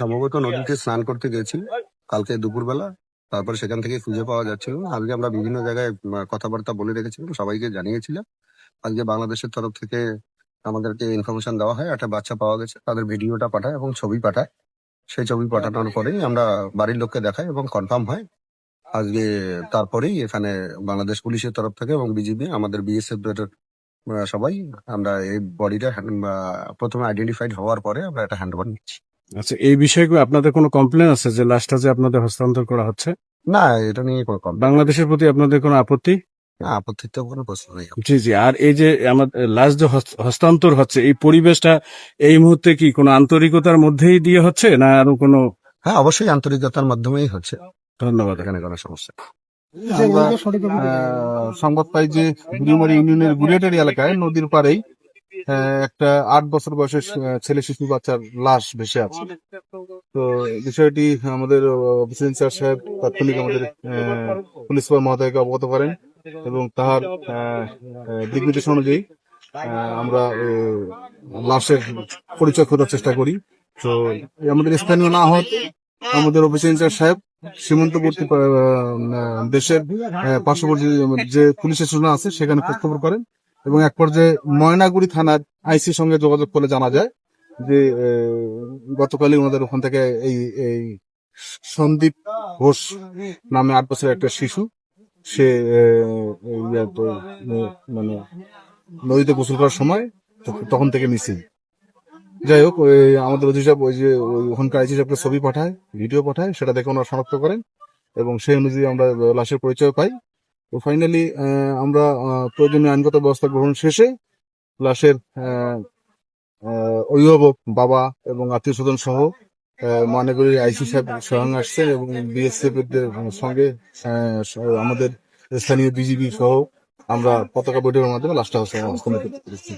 সম্ভবত নদীতে স্নান করতে গেছি। কালকে দুপুরবেলা, তারপর সেখান থেকে খুঁজে পাওয়া যাচ্ছিল। আজকে আমরা বিভিন্ন জায়গায় কথাবার্তা বলে রেখেছিলাম, সবাইকে জানিয়েছিলাম। আজকে বাংলাদেশের তরফ থেকে আমাদেরকে ইনফরমেশন দেওয়া হয়, একটা বাচ্চা পাওয়া গেছে, তাদের ভিডিওটা পাঠায় এবং ছবি পাঠায়। সেই ছবি পাঠানোর পরেই আমরা বাড়ির লোককে দেখাই এবং কনফার্ম হয়। আজকে তারপরেই এখানে বাংলাদেশ পুলিশের তরফ থেকে এবং বিজিবি আমাদের বিএসএফ সবাই আমরা এই বডিটা প্রথমে আইডেন্টিফাইড হওয়ার পরে আমরা এটা হ্যান্ড ওভার নিচ্ছি। আচ্ছা এই বিষয়ে কি আপনাদের কোনো কমপ্লেন আছে যে লাশটা যে আপনাদের হস্তান্তর করা হচ্ছে? না এটা নিয়ে কোনো কম বাংলাদেশের প্রতি আপনাদের কোনো আপত্তি? আপত্তির তো কোনো প্রশ্ন নেই। জি জি আর এই যে আমাদের লাশ যে হস্তান্তর হচ্ছে এই পরিবেশটা এই মুহূর্তে কি কোনো আন্তরিকতার মধ্যেই দিয়ে হচ্ছে না আরও কোনো? হ্যাঁ অবশ্যই আন্তরিকতার মাধ্যমেই হচ্ছে। ধন্যবাদ। এখানে কোনো সমস্যা আহ, সংবাদ পাই যে বুড়িমারি ইউনিয়নের বুড়িয়াটারি এলাকায় নদীর পাড়েই একটা আট বছর বয়সের ছেলে শিশু বাচ্চার লাশ ভেসে আছে। তো বিষয়টি আমাদের অফিসার ইনচার্জ সাহেব তাৎক্ষণিক আমাদের পুলিশ সুপার মহোদয়কে অবগত করেন এবং তাহার দিক নির্দেশ অনুযায়ী আমরা লাশের পরিচয় খোঁজার চেষ্টা করি। তো আমাদের স্থানীয় না হতে আমাদের অফিসার ইনচার্জ সাহেব সীমান্তবর্তী দেশের পার্শ্ববর্তী যে পুলিশ স্টেশন আছে সেখানে খোঁজখবর করেন। এবং এক পর্যায়ে ময়নাগুড়ি থানার আইসির সঙ্গে যোগাযোগ করলে জানা যায় যে গতকালই ওনাদের ওখান থেকে এই এই সন্দীপ ঘোষ নামে আট বছরের একটা শিশু, সে মানে নদীতে গোসল করার সময় তখন থেকে মিসিং যাই হোক আমাদের অধিসাব ওই যে ওখানকার আইসি সাহেবকে ছবি পাঠায়, ভিডিও পাঠায়, সেটা দেখে ওনারা শনাক্ত করেন এবং সেই অনুযায়ী আমরা লাশের পরিচয় পাই। তো ফাইনালি আমরা প্রয়োজনীয় আইনগত ব্যবস্থা গ্রহণ শেষে লাশের অভিভাবক, বাবা এবং আত্মীয় স্বজন সহ মানেগুড়ির আইসি সাহেব স্বয়ং আসছেন এবং বিএসএফ এর সঙ্গে আমাদের স্থানীয় বিজিবি সহ আমরা পতাকা বৈঠকের মাধ্যমে লাশটা হস্তান্তর করতে পেরেছি।